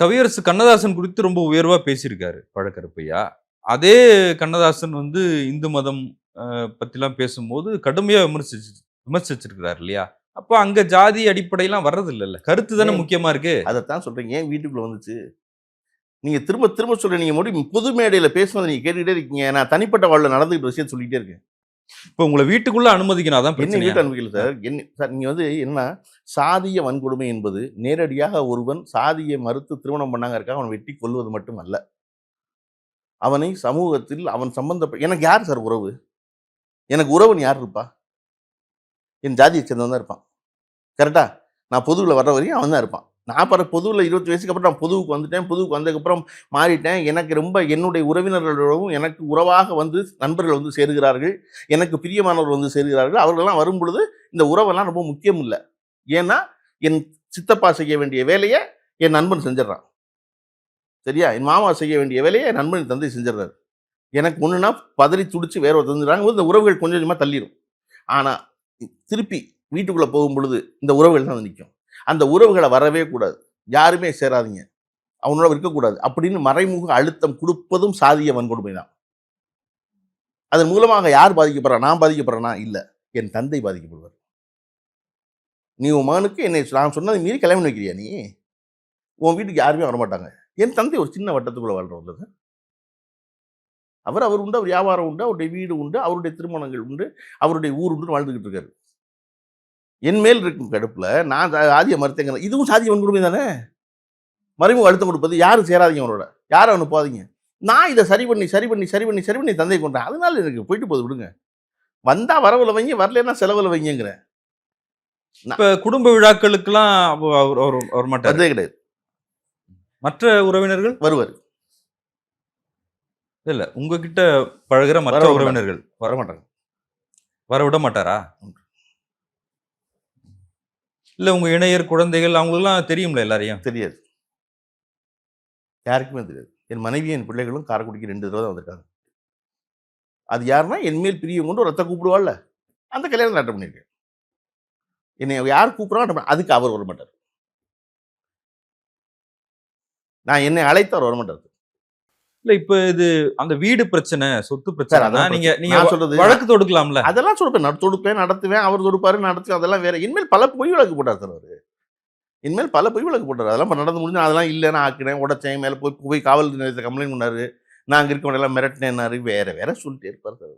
கவியரசு கண்ணதாசன் குறித்து ரொம்ப உயர்வா பேசியிருக்காரு பழக்கருப்பையா அதே கண்ணதாசன் வந்து இந்து மதம் பத்திலாம் பேசும்போது கடுமையா விமர்சிச்சு விமர்சிச்சிருக்கிறார் இல்லையா? அப்போ அங்க ஜாதி அடிப்படையெல்லாம் வர்றது இல்லைல்ல கருத்து தானே ஏன்? முக்கியமா இருக்கு? அதைத்தான் சொல்றீங்க. ஏன் வீட்டுக்குள்ள வந்துச்சு? நீங்க திரும்ப திரும்ப சொல்ற நீங்க முடி பொது மேடையில பேசுனதை நீங்க கேட்டுக்கிட்டே இருக்கீங்க. நான் தனிப்பட்ட வாழ்ல நடந்துகிட்ட விஷயம் சொல்லிட்டே இருக்கேன். இப்போ உங்களை வீட்டுக்குள்ள அனுமதிக்கணும் அதான் என்ன பிரச்சனை வீட்டு அனுமதிக்கல சார்? என்ன சார் நீங்க வந்து என்ன சாதிய வன்கொடுமை என்பது நேரடியாக ஒருவன் சாதியை மறுத்து திருமணம் பண்ணாங்க இருக்கா அவன் வெட்டி கொல்வது மட்டும் அல்ல அவனை சமூகத்தில் அவன் சம்பந்தப்பட்ட எனக்கு யார் சார் உறவு? எனக்கு உறவுன்னு யார் இருப்பா? என் ஜாதியை சேர்ந்தவன் தான் இருப்பான். கரெக்டா? நான் பொதுவில் வர்ற வரையும் அவன் தான் இருப்பான். நான் பிற பொதுவில் இருபத்தி வயசுக்கு அப்புறம் நான் பொதுவுக்கு வந்துட்டேன். பொதுவுக்கு வந்ததுக்கப்புறம் மாறிட்டேன். எனக்கு ரொம்ப என்னுடைய உறவினர்களோடவும் எனக்கு உறவாக வந்து நண்பர்கள் வந்து சேருகிறார்கள். எனக்கு பிரியமானவர்கள் வந்து சேருகிறார்கள். அவர்கள்லாம் வரும் பொழுது இந்த உறவெல்லாம் ரொம்ப முக்கியம் இல்லை ஏன்னா என் சித்தப்பா செய்ய வேண்டிய வேலையை என் நண்பன் செஞ்சிடறான். சரியா? என் மாமா செய்ய வேண்டிய வேலையை என் நண்பன் தந்தை செஞ்சிடறாரு. எனக்கு ஒன்றுனா பதறி துடிச்சு வேற ஒரு தந்துடுறாங்க. போது இந்த உறவுகள் கொஞ்சம் கொஞ்சமாக தள்ளிடும் ஆனால் திருப்பி வீட்டுக்குள்ளே போகும் பொழுது இந்த உறவுகள் தான் நிற்கும் அந்த உறவுகளை வரவே கூடாது. யாருமே சேராதீங்க. அவனோட இருக்கக்கூடாது. அப்படின்னு மறைமுக அழுத்தம் கொடுப்பதும் சாதிய வன்கொடுமை தான். அதன் மூலமாக யார் பாதிக்கப்படுறா? நான் பாதிக்கப்படுறேனா? இல்லை. என் தந்தை பாதிக்கப்படுவார். நீ உன் மகனுக்கு என்னை நான் சொன்னதை மீறி கிளம்பி வைக்கிறியா நீ? உன் வீட்டுக்கு யாருமே வரமாட்டாங்க. என் தந்தை ஒரு சின்ன வட்டத்துக்குள்ளே வாழ்றவர் சார் அவர் அவர் உண்டு அவர் வியாபாரம் உண்டு அவருடைய வீடு உண்டு அவருடைய திருமணங்கள் உண்டு அவருடைய ஊர் உண்டு வாழ்ந்துக்கிட்டு இருக்காரு. என் மேல் இருக்கும் கடுப்புல நான் சா- சாதிய மறுத்தேங்க இதுவும் சாதிய வன்கொடுமை தானே? மறைமுக அழுத்தம் கொடுப்பது யாரும் சேராதீங்க அவனோட. யாரும் அவனு போகாதீங்க. நான் இதை சரி பண்ணி சரி பண்ணி சரி பண்ணி சரி பண்ணி தந்தை கொண்டேன் அதனால எனக்கு போயிட்டு போகுது விடுங்க. வந்தா வரவுல வைங்க வரலன்னா செலவுல வைங்கிறேன் இப்ப குடும்ப விழாக்களுக்கெல்லாம் அவ- அவர் அவர் அவர் மாட்டார்? வந்ததே கிடையாது. மற்ற உறவினர்கள்? வருவார். இல்ல உங்ககிட்ட பழகுற மற்ற உறவினர்கள் வர மாட்டாங்க வர விட மாட்டாரா? இல்லை உங்கள் இணையர் குழந்தைகள் அவங்களுக்குலாம் தெரியும்ல எல்லாரையும்? தெரியாது. யாருக்குமே தெரியாது. என் மனைவி என் பிள்ளைகளும் காரைக்குடிக்கு ரெண்டு தடவை தான் வந்திருக்காங்க. அது யாருன்னா என் மேல் பிரியம் கொண்டு ரத்த கூப்பிடுவாள்ல. அந்த கல்யாணம் அட்டன் பண்ணியிருக்கேன். என்னை யார் கூப்பிட்றாங்க அதுக்கு அவர் வர மாட்டார் நான் என்னை அழைத்தார் வர மாட்டார் இல்ல இப்ப இது அந்த வீடு பிரச்சனை சொத்து பிரச்சனை அதான் நீங்க. நீங்க சொல்றது வழக்கு தொடுக்கலாம்ல? அதெல்லாம் சொல்லுப்பேன் நான் தொடுப்பேன் நடத்துவேன் அவர் தொடுப்பாரு நடத்துவேன் அதெல்லாம் வேற. இனிமேல் பல பொய் வழக்கு போட்டார் சார் அவர். இனிமேல் பல பொய் வழக்கு போட்டார். அதெல்லாம் நடந்து முடிஞ்சு அதெல்லாம் இல்லை நான் ஆக்கினேன் உடச்சேன் மேலே போய் போய் காவல் நிலையத்தை கம்ப்ளைண்ட் பண்ணாரு நான் அங்கே இருக்கவங்க எல்லாம் மிரட்டினேன்னாரு வேற வேற சொல்லிட்டே இருப்பார் சார்